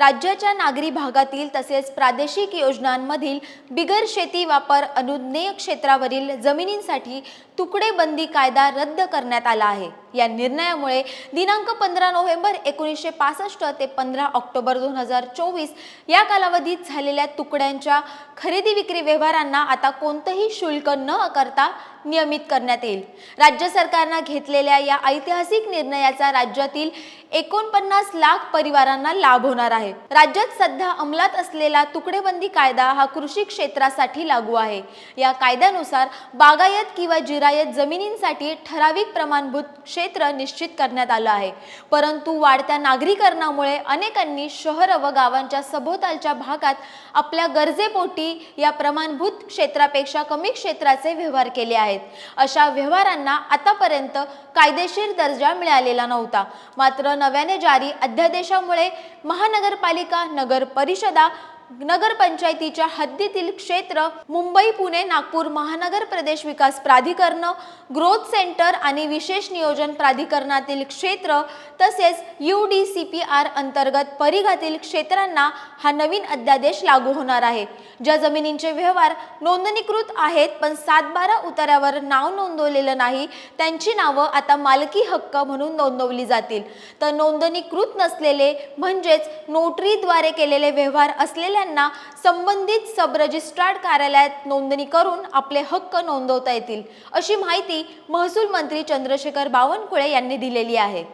राज्याच्या नागरी भागातील तसेच प्रादेशिक योजनांमधील बिगर शेती वापर अनुज्ञेय क्षेत्रावरील जमिनींसाठी तुकडे बंदी कायदा रद्द करण्यात आला आहे. या निर्णयामुळे दिनांक पंधरा नोव्हेंबर एकोणीसशे पासष्ट ते पंधरा ऑक्टोबर दोन हजार चोवीस या कालावधीत झालेल्या तुकड्यांच्या खरेदी विक्री व्यवहारांना आता कोणतंही शुल्क न आकारता नियमित करण्यात येईल. राज्य सरकारनं घेतलेल्या या ऐतिहासिक निर्णयाचा राज्यातील एकोणपन्नास लाख परिवारांना लाभ होणार आहे. राज्यात सध्या अंमलात असलेला तुकडेबंदी कायदा हा कृषी क्षेत्रासाठी लागू आहे. या कायद्यानुसार बागायत किंवा जिरायत जमिनींसाठी ठराविक प्रमाणभूत क्षेत्र निश्चित करण्यात आलं आहे. परंतु वाढत्या नागरीकरणामुळे अनेकांनी शहर व गावांच्या सभोवतालच्या भागात आपल्या गरजेपोटी या प्रमाणभूत क्षेत्रापेक्षा कमी क्षेत्राचे व्यवहार केले आहेत. अशा व्यवहारांना आतापर्यंत कायदेशीर दर्जा मिळालेला नव्हता. मात्र नव्याने जारी अध्यादेशामुळे महानगरपालिका नगर परिषदा नगरपंचायतीच्या हद्दीतील क्षेत्र मुंबई पुणे नागपूर महानगर प्रदेश विकास प्राधिकरण ग्रोथ सेंटर आणि विशेष नियोजन प्राधिकरणातील क्षेत्र तसेच U D C P R अंतर्गत परिघातील क्षेत्रांना हा नवीन अध्यादेश लागू होणार आहे. ज्या जमिनींचे व्यवहार नोंदणीकृत आहेत पण सातबारा उतार्यावर नाव नोंदवलेलं नाही त्यांची नावं आता मालकी हक्क म्हणून नोंदवली जातील. तर नोंदणीकृत नसलेले म्हणजेच नोटरीद्वारे केलेले व्यवहार असलेल्यांना संबंधित सब रजिस्ट्रार्ड कार्यालयात नोंदणी करून आपले हक्क नोंदवता येतील अशी माहिती महसूल मंत्री चंद्रशेखर बावनकुळे यांनी दिलेली आहे.